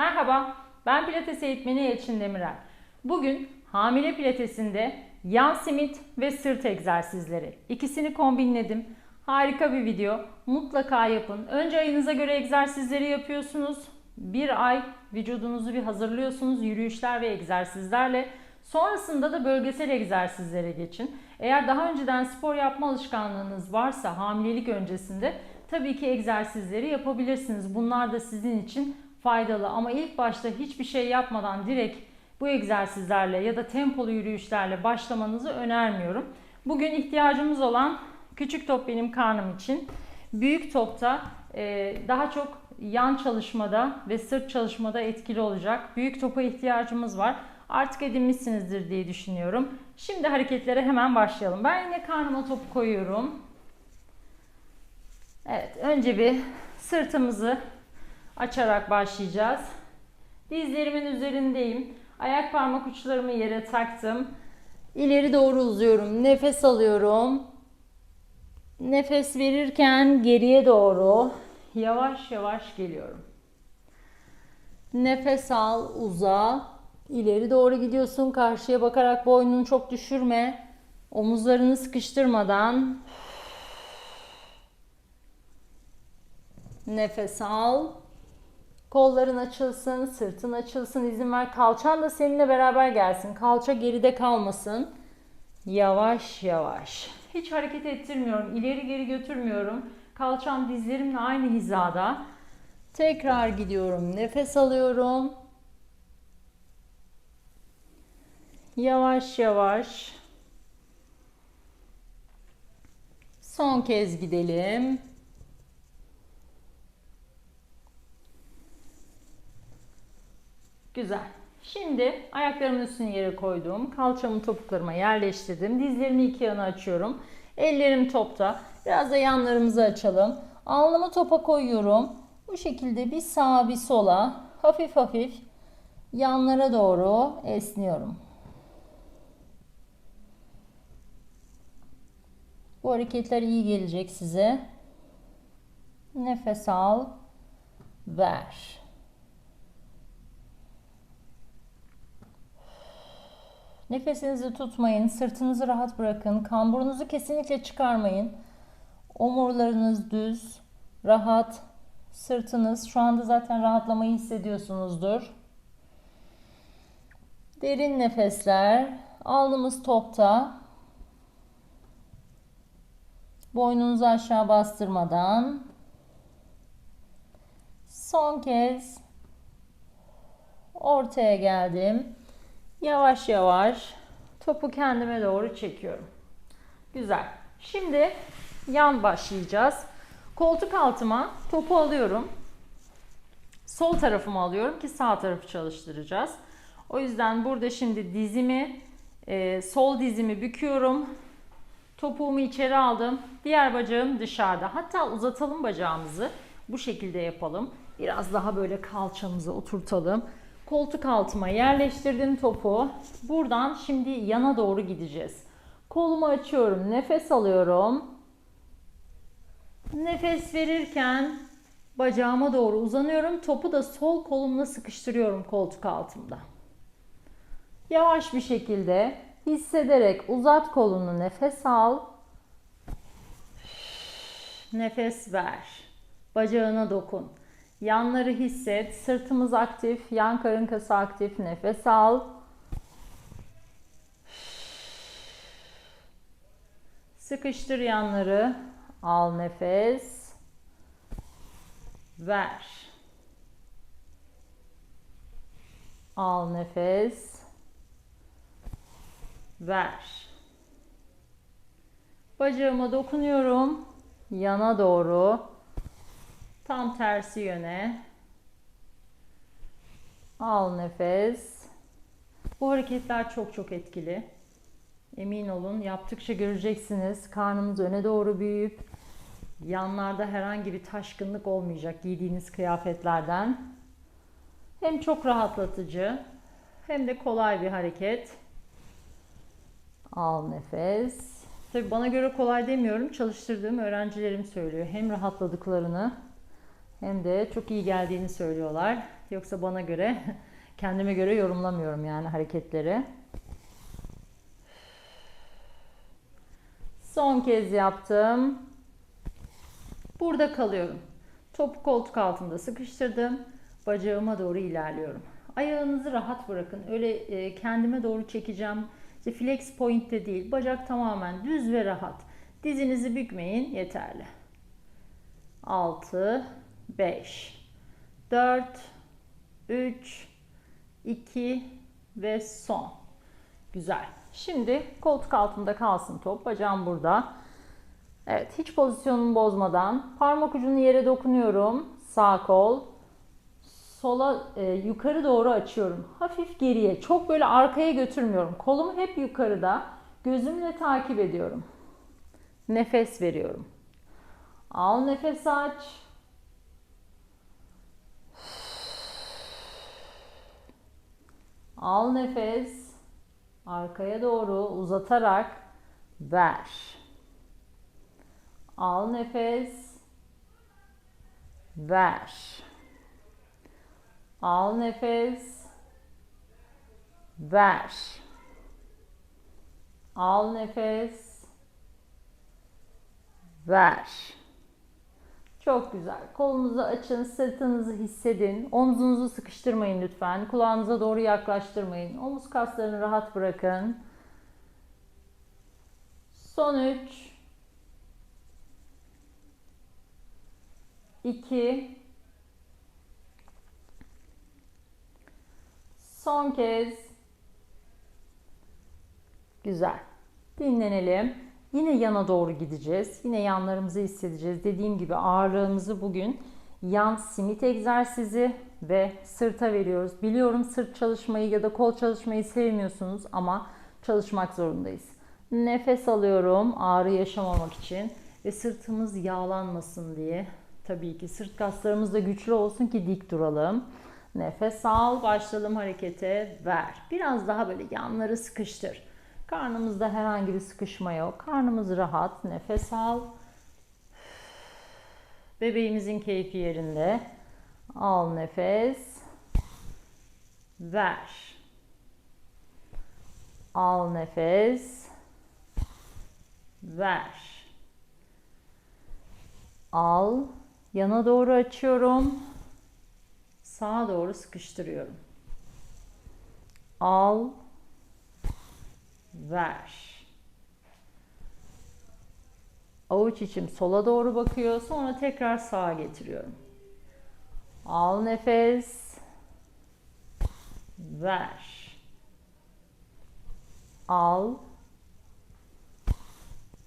Merhaba, ben pilates eğitmeni Elçin Demirel. Bugün hamile pilatesinde yan simit ve sırt egzersizleri. İkisini kombinledim. Harika bir video. Mutlaka yapın. Önce ayınıza göre egzersizleri yapıyorsunuz. Bir ay vücudunuzu bir hazırlıyorsunuz yürüyüşler ve egzersizlerle. Sonrasında da bölgesel egzersizlere geçin. Eğer daha önceden spor yapma alışkanlığınız varsa hamilelik öncesinde tabii ki egzersizleri yapabilirsiniz. Bunlar da sizin için faydalı ama ilk başta hiçbir şey yapmadan direkt bu egzersizlerle ya da tempolu yürüyüşlerle başlamanızı önermiyorum. Bugün ihtiyacımız olan küçük top benim karnım için. Büyük topta e, daha çok yan çalışmada ve sırt çalışmada etkili olacak. Büyük topa ihtiyacımız var. Artık edinmişsinizdir diye düşünüyorum. Şimdi hareketlere hemen başlayalım. Ben yine karnıma topu koyuyorum. Evet, önce bir sırtımızı açarak başlayacağız. Dizlerimin üzerindeyim. Ayak parmak uçlarımı yere taktım. İleri doğru uzuyorum. Nefes alıyorum. Nefes verirken geriye doğru yavaş yavaş geliyorum. Nefes al, uza. İleri doğru gidiyorsun. Karşıya bakarak boynunu çok düşürme. Omuzlarını sıkıştırmadan Nefes al. Kolların açılsın, sırtın açılsın, izin ver. Kalçan da seninle beraber gelsin. Kalça geride kalmasın. Yavaş yavaş. Hiç hareket ettirmiyorum. İleri geri götürmüyorum. Kalçam dizlerimle aynı hizada. Tekrar gidiyorum. Nefes alıyorum. Yavaş yavaş. Son kez gidelim. Güzel. Şimdi ayaklarımın üstüne yere koydum. Kalçamı topuklarıma yerleştirdim. Dizlerimi iki yana açıyorum. Ellerim topta. Biraz da yanlarımızı açalım. Alnımı topa koyuyorum. Bu şekilde bir sağa bir sola hafif hafif yanlara doğru esniyorum. Bu hareketler iyi gelecek size. Nefes al, ver. Nefesinizi tutmayın, sırtınızı rahat bırakın, kamburunuzu kesinlikle çıkarmayın. Omurlarınız düz, rahat, sırtınız şu anda zaten rahatlamayı hissediyorsunuzdur. Derin nefesler, alnımız topta. Boynunuzu aşağı bastırmadan. Son kez ortaya geldim. Yavaş yavaş topu kendime doğru çekiyorum. Güzel. Şimdi yan başlayacağız. Koltuk altıma topu alıyorum. Sol tarafımı alıyorum ki sağ tarafı çalıştıracağız. O yüzden burada şimdi dizimi, e, sol dizimi büküyorum. Topuğumu içeri aldım. Diğer bacağım dışarıda. Hatta uzatalım bacağımızı. Bu şekilde yapalım. Biraz daha böyle kalçamızı oturtalım. Koltuk altıma yerleştirdim topu. Buradan şimdi yana doğru gideceğiz. Kolumu açıyorum. Nefes alıyorum. Nefes verirken bacağıma doğru uzanıyorum. Topu da sol kolumla sıkıştırıyorum koltuk altımda. Yavaş bir şekilde hissederek uzat kolunu nefes al. Nefes ver. Bacağına dokun. Yanları hisset. Sırtımız aktif. Yan karın kası aktif. Nefes al. Sıkıştır yanları. Al nefes. Ver. Al nefes. Ver. Bacağıma dokunuyorum. Yana doğru. Tam tersi yöne. Al nefes. Bu hareketler çok çok etkili. Emin olun yaptıkça göreceksiniz. Karnımız öne doğru büyüyüp yanlarda herhangi bir taşkınlık olmayacak giydiğiniz kıyafetlerden. Hem çok rahatlatıcı hem de kolay bir hareket. Al nefes. Tabi bana göre kolay demiyorum. Çalıştırdığım öğrencilerim söylüyor. Hem rahatladıklarını hem de çok iyi geldiğini söylüyorlar. Yoksa bana göre, kendime göre yorumlamıyorum yani hareketleri. Son kez yaptım. Burada kalıyorum. Topu koltuk altında sıkıştırdım. Bacağıma doğru ilerliyorum. Ayağınızı rahat bırakın. Öyle e, kendime doğru çekeceğim. İşte flex point de değil. Bacak tamamen düz ve rahat. Dizinizi bükmeyin. Yeterli. 6 5 4 3 2 ve son. Güzel. Şimdi koltuk altında kalsın top. Bacağım burada. Evet, hiç pozisyonumu bozmadan parmak ucunu yere dokunuyorum. Sağ kol. Sola e, yukarı doğru açıyorum. Hafif geriye. Çok böyle arkaya götürmüyorum. Kolum hep yukarıda. Gözümle takip ediyorum. Nefes veriyorum. Al nefes aç. Al nefes. Arkaya doğru uzatarak ver. Al nefes. Ver. Al nefes. Ver. Al nefes. Ver. Çok güzel. Kolunuzu açın, sırtınızı hissedin. Omzunuzu sıkıştırmayın lütfen. Kulağınıza doğru yaklaştırmayın. Omuz kaslarını rahat bırakın. Son 3 2 Son kez Güzel. Dinlenelim. Yine yana doğru gideceğiz. Yine yanlarımızı hissedeceğiz. Dediğim gibi ağırlığımızı bugün yan simit egzersizi ve sırta veriyoruz. Biliyorum sırt çalışmayı ya da kol çalışmayı sevmiyorsunuz ama çalışmak zorundayız. Nefes alıyorum ağrı yaşamamak için ve sırtımız yağlanmasın diye. Tabii ki sırt kaslarımız da güçlü olsun ki dik duralım. Nefes al, başlayalım harekete, ver. Biraz daha böyle yanları sıkıştır. Karnımızda herhangi bir sıkışma yok. Karnımız rahat. Nefes al. Bebeğimizin keyfi yerinde. Al nefes. Ver. Al nefes. Ver. Al. Yana doğru açıyorum. Sağa doğru sıkıştırıyorum. Al ver. Avuç içim sola doğru bakıyor. Sonra tekrar sağa getiriyorum. Al nefes. Ver. Al.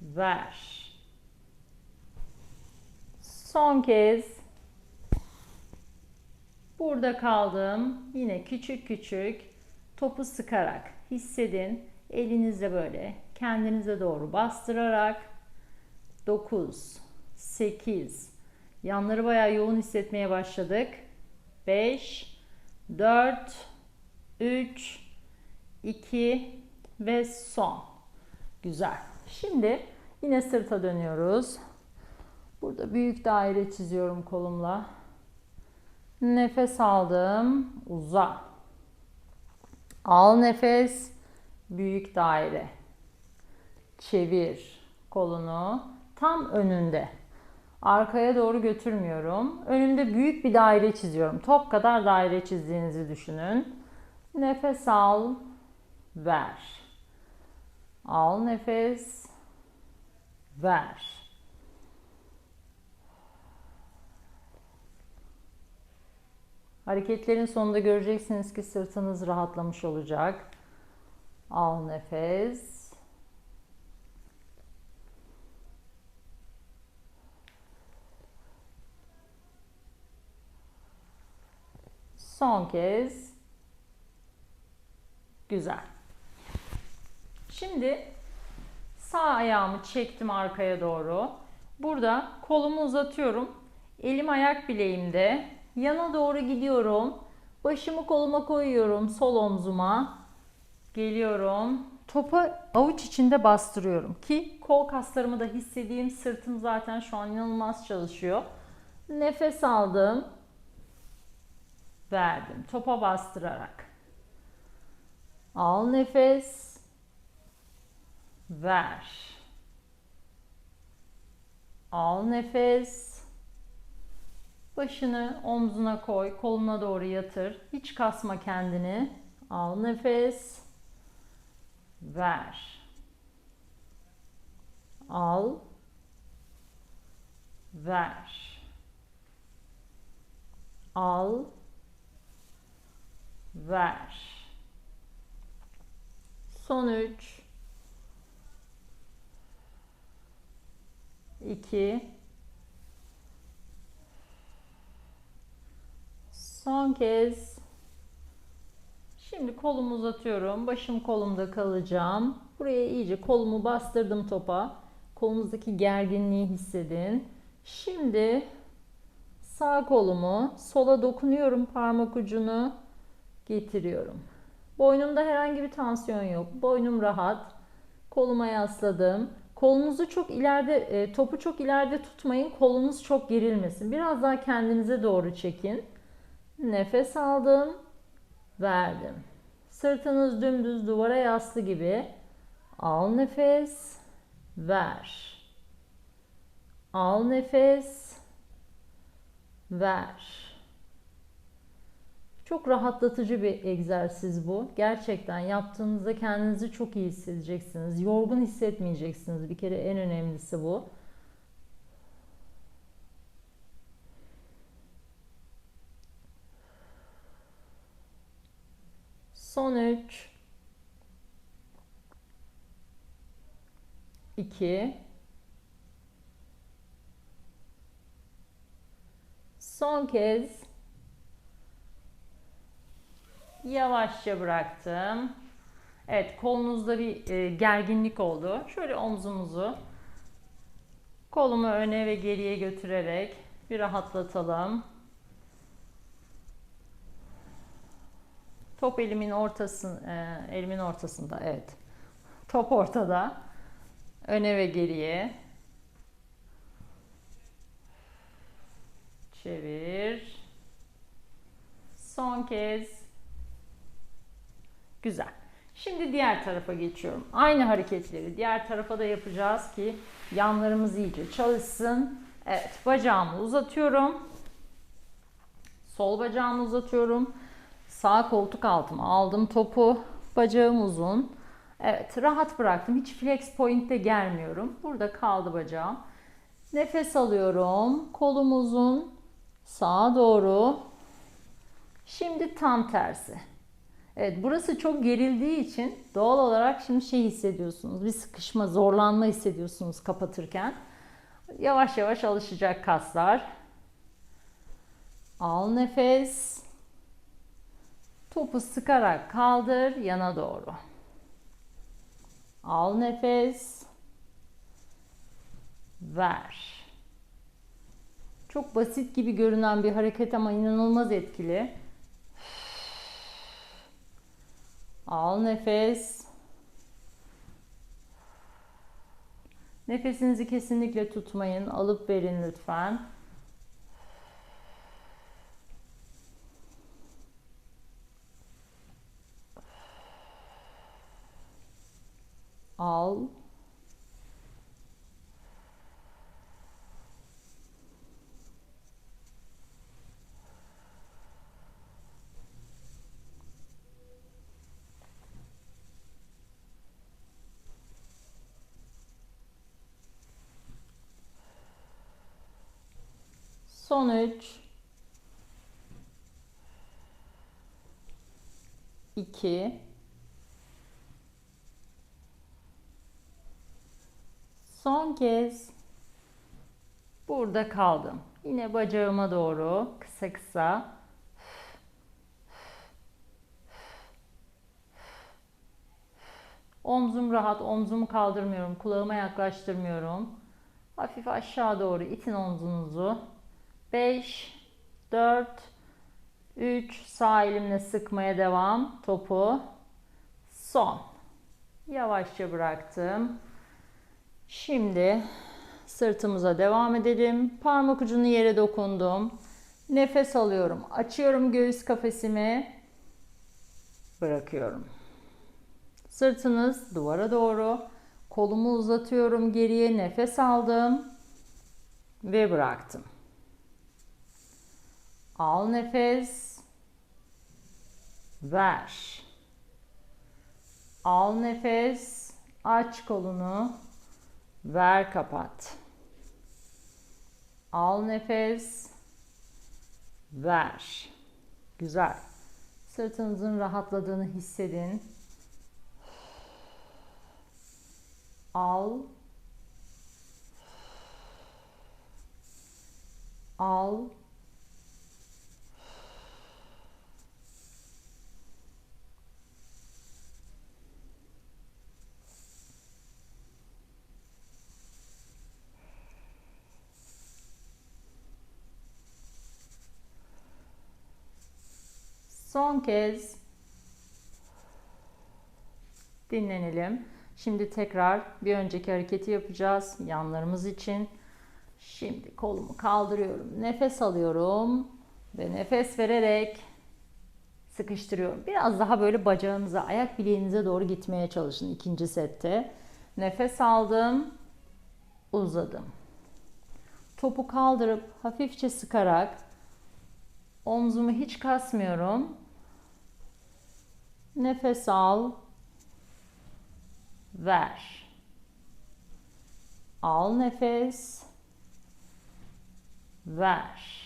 Ver. Son kez. Burada kaldım. Yine küçük küçük topu sıkarak hissedin. Elinizle böyle kendinize doğru bastırarak 9, 8, yanları bayağı yoğun hissetmeye başladık. 5, 4, 3, 2 ve son. Güzel. Şimdi yine sırta dönüyoruz. Burada büyük daire çiziyorum kolumla. Nefes aldım. Uza. Al nefes büyük daire. Çevir kolunu tam önünde. Arkaya doğru götürmüyorum. Önümde büyük bir daire çiziyorum. Top kadar daire çizdiğinizi düşünün. Nefes al, ver. Al nefes, ver. Hareketlerin sonunda göreceksiniz ki sırtınız rahatlamış olacak. Al nefes. Son kez. Güzel. Şimdi sağ ayağımı çektim arkaya doğru. Burada kolumu uzatıyorum. Elim ayak bileğimde. Yana doğru gidiyorum. Başımı koluma koyuyorum sol omzuma. Geliyorum. Topu avuç içinde bastırıyorum ki kol kaslarımı da hissedeyim. Sırtım zaten şu an inanılmaz çalışıyor. Nefes aldım. Verdim. Topa bastırarak. Al nefes. Ver. Al nefes. Başını omzuna koy, koluna doğru yatır. Hiç kasma kendini. Al nefes. Ver. Al. Ver. Al. Ver. Son üç. İki. Son kez. Şimdi kolumu uzatıyorum. Başım kolumda kalacağım. Buraya iyice kolumu bastırdım topa. Kolunuzdaki gerginliği hissedin. Şimdi sağ kolumu sola dokunuyorum parmak ucunu getiriyorum. Boynumda herhangi bir tansiyon yok. Boynum rahat. Koluma yasladım. Kolunuzu çok ileride, e, topu çok ileride tutmayın. Kolunuz çok gerilmesin. Biraz daha kendinize doğru çekin. Nefes aldım. Verdim. Sırtınız dümdüz duvara yaslı gibi. Al nefes. Ver. Al nefes. Ver. Çok rahatlatıcı bir egzersiz bu. Gerçekten yaptığınızda kendinizi çok iyi hissedeceksiniz. Yorgun hissetmeyeceksiniz. Bir kere en önemlisi bu. Son 3 2 Son kez yavaşça bıraktım. Evet, kolunuzda bir e, gerginlik oldu. Şöyle omzumuzu kolumu öne ve geriye götürerek bir rahatlatalım. Top elimin ortası, e, elimin ortasında, evet. Top ortada. Öne ve geriye. Çevir. Son kez. Güzel. Şimdi diğer tarafa geçiyorum. Aynı hareketleri diğer tarafa da yapacağız ki yanlarımız iyice çalışsın. Evet, bacağımı uzatıyorum. Sol bacağımı uzatıyorum. Sağ koltuk altıma aldım topu. Bacağım uzun. Evet, rahat bıraktım. Hiç flex point'te gelmiyorum. Burada kaldı bacağım. Nefes alıyorum. Kolum uzun. Sağa doğru. Şimdi tam tersi. Evet burası çok gerildiği için doğal olarak şimdi şey hissediyorsunuz. Bir sıkışma, zorlanma hissediyorsunuz kapatırken. Yavaş yavaş alışacak kaslar. Al nefes. Topu sıkarak kaldır yana doğru. Al nefes. Ver. Çok basit gibi görünen bir hareket ama inanılmaz etkili. Al nefes. Nefesinizi kesinlikle tutmayın. Alıp verin lütfen. 13 2 Son kez burada kaldım. Yine bacağıma doğru kısa kısa Omzum rahat, omzumu kaldırmıyorum, kulağıma yaklaştırmıyorum. Hafif aşağı doğru itin omzunuzu. 5, 4, 3, sağ elimle sıkmaya devam. Topu. Son. Yavaşça bıraktım. Şimdi sırtımıza devam edelim. Parmak ucunu yere dokundum. Nefes alıyorum. Açıyorum göğüs kafesimi. Bırakıyorum. Sırtınız duvara doğru. Kolumu uzatıyorum geriye. Nefes aldım. Ve bıraktım. Al nefes. Ver. Al nefes. Aç kolunu. Ver kapat. Al nefes. Ver. Güzel. Sırtınızın rahatladığını hissedin. Al. Al. Son kez dinlenelim. Şimdi tekrar bir önceki hareketi yapacağız yanlarımız için. Şimdi kolumu kaldırıyorum. Nefes alıyorum ve nefes vererek sıkıştırıyorum. Biraz daha böyle bacağınıza, ayak bileğinize doğru gitmeye çalışın ikinci sette. Nefes aldım, uzadım. Topu kaldırıp hafifçe sıkarak omzumu hiç kasmıyorum. Nefes al. Ver. Al nefes. Ver.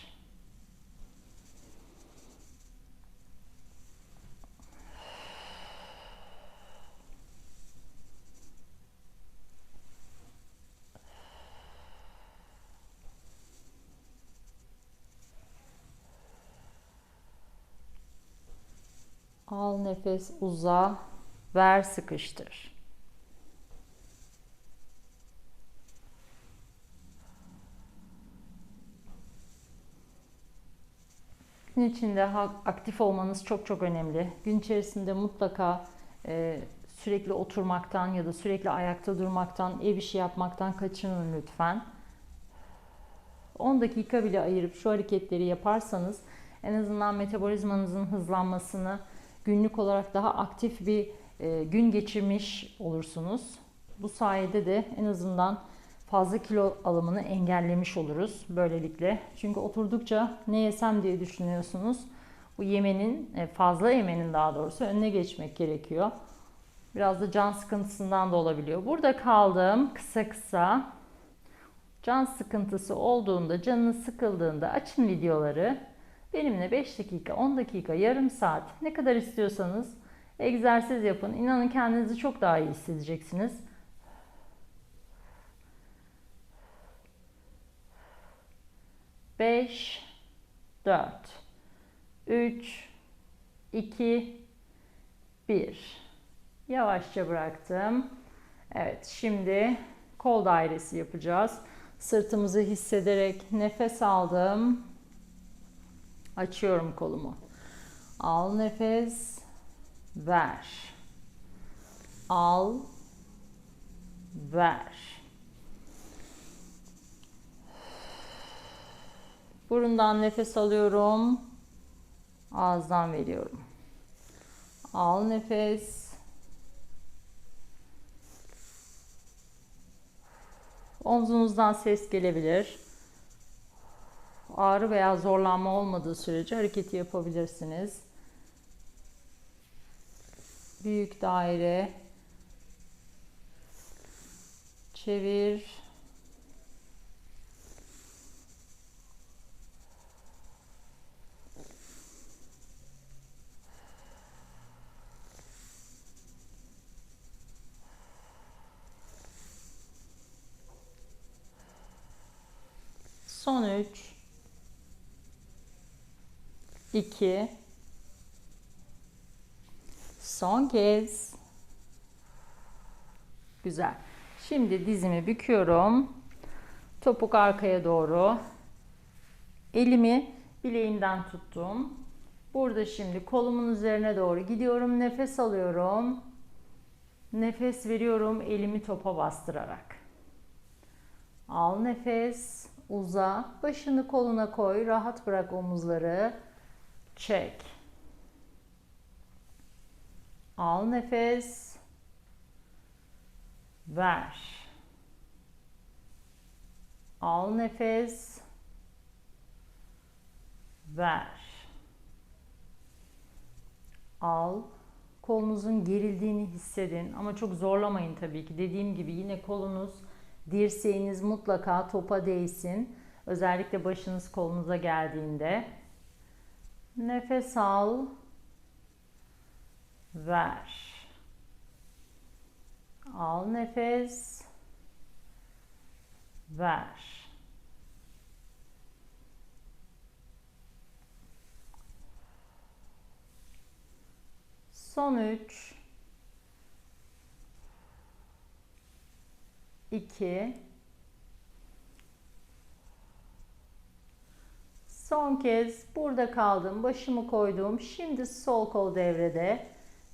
Al nefes uza, ver sıkıştır. Gün içinde aktif olmanız çok çok önemli. Gün içerisinde mutlaka e, sürekli oturmaktan ya da sürekli ayakta durmaktan, ev işi yapmaktan kaçının lütfen. 10 dakika bile ayırıp şu hareketleri yaparsanız en azından metabolizmanızın hızlanmasını, günlük olarak daha aktif bir e, gün geçirmiş olursunuz. Bu sayede de en azından fazla kilo alımını engellemiş oluruz böylelikle. Çünkü oturdukça ne yesem diye düşünüyorsunuz. Bu yemenin, e, fazla yemenin daha doğrusu önüne geçmek gerekiyor. Biraz da can sıkıntısından da olabiliyor. Burada kaldım kısa kısa. Can sıkıntısı olduğunda, canınız sıkıldığında açın videoları. Benimle 5 dakika, 10 dakika, yarım saat ne kadar istiyorsanız egzersiz yapın. İnanın kendinizi çok daha iyi hissedeceksiniz. Beş, dört, üç, iki, bir. Yavaşça bıraktım. Evet, şimdi kol dairesi yapacağız. Sırtımızı hissederek nefes aldım. Açıyorum kolumu. Al nefes. Ver. Al. Ver. Burundan nefes alıyorum. Ağızdan veriyorum. Al nefes. Omzunuzdan ses gelebilir ağrı veya zorlanma olmadığı sürece hareketi yapabilirsiniz. Büyük daire. Çevir. Son 3 2 Son kez. Güzel. Şimdi dizimi büküyorum. Topuk arkaya doğru. Elimi bileğimden tuttum. Burada şimdi kolumun üzerine doğru gidiyorum. Nefes alıyorum. Nefes veriyorum elimi topa bastırarak. Al nefes, uza, başını koluna koy, rahat bırak omuzları. Çek. Al nefes. Ver. Al nefes. Ver. Al. Kolunuzun gerildiğini hissedin ama çok zorlamayın tabii ki. Dediğim gibi yine kolunuz, dirseğiniz mutlaka topa değsin. Özellikle başınız kolunuza geldiğinde. Nefes al. Ver. Al nefes. Ver. Son 3 2 Son kez burada kaldım. Başımı koydum. Şimdi sol kol devrede.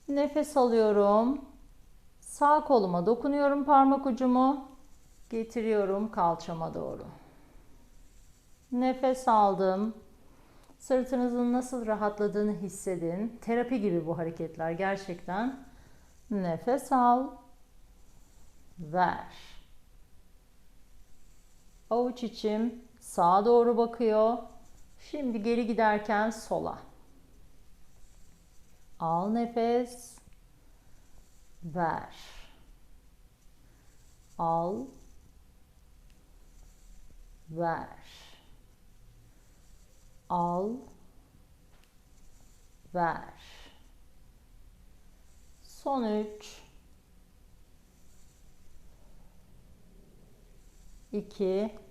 Nefes alıyorum. Sağ koluma dokunuyorum parmak ucumu. Getiriyorum kalçama doğru. Nefes aldım. Sırtınızın nasıl rahatladığını hissedin. Terapi gibi bu hareketler gerçekten. Nefes al. Ver. Avuç içim sağa doğru bakıyor. Şimdi geri giderken sola. Al nefes. Ver. Al. Ver. Al. Ver. Son üç. İki.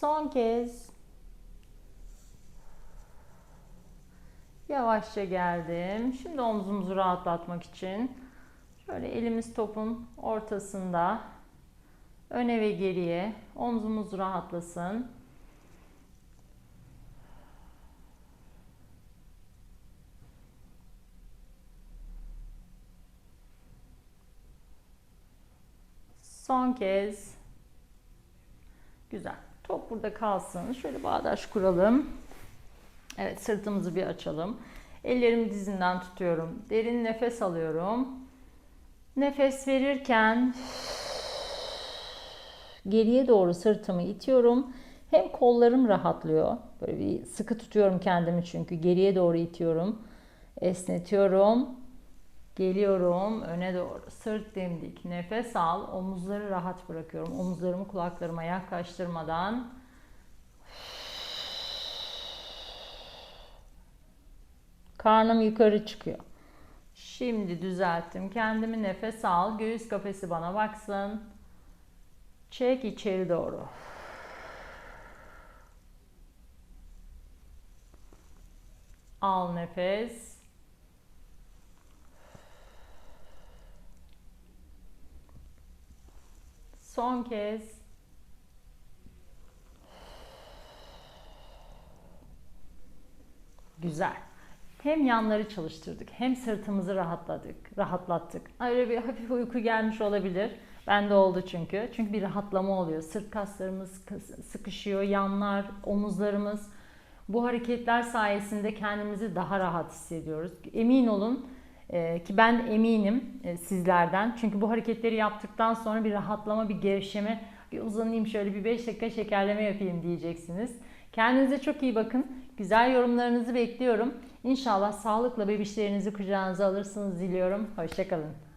Son kez. Yavaşça geldim. Şimdi omzumuzu rahatlatmak için şöyle elimiz topun ortasında öne ve geriye omzumuz rahatlasın. Son kez. Güzel. Top burada kalsın. Şöyle bağdaş kuralım. Evet sırtımızı bir açalım. Ellerimi dizinden tutuyorum. Derin nefes alıyorum. Nefes verirken geriye doğru sırtımı itiyorum. Hem kollarım rahatlıyor. Böyle bir sıkı tutuyorum kendimi çünkü geriye doğru itiyorum. Esnetiyorum. Geliyorum öne doğru. Sırt dimdik. Nefes al. Omuzları rahat bırakıyorum. Omuzlarımı kulaklarıma yaklaştırmadan Karnım yukarı çıkıyor. Şimdi düzelttim. Kendimi nefes al. Göğüs kafesi bana baksın. Çek içeri doğru. Al nefes. Son kez. Güzel. Hem yanları çalıştırdık, hem sırtımızı rahatladık, rahatlattık. Öyle bir hafif uyku gelmiş olabilir. Bende oldu çünkü. Çünkü bir rahatlama oluyor. Sırt kaslarımız sıkışıyor, yanlar, omuzlarımız. Bu hareketler sayesinde kendimizi daha rahat hissediyoruz. Emin olun e, ki ben eminim e, sizlerden. Çünkü bu hareketleri yaptıktan sonra bir rahatlama, bir gevşeme, bir uzanayım şöyle bir 5 dakika şekerleme yapayım diyeceksiniz. Kendinize çok iyi bakın. Güzel yorumlarınızı bekliyorum. İnşallah sağlıkla bebişlerinizi kucağınıza alırsınız diliyorum. Hoşçakalın.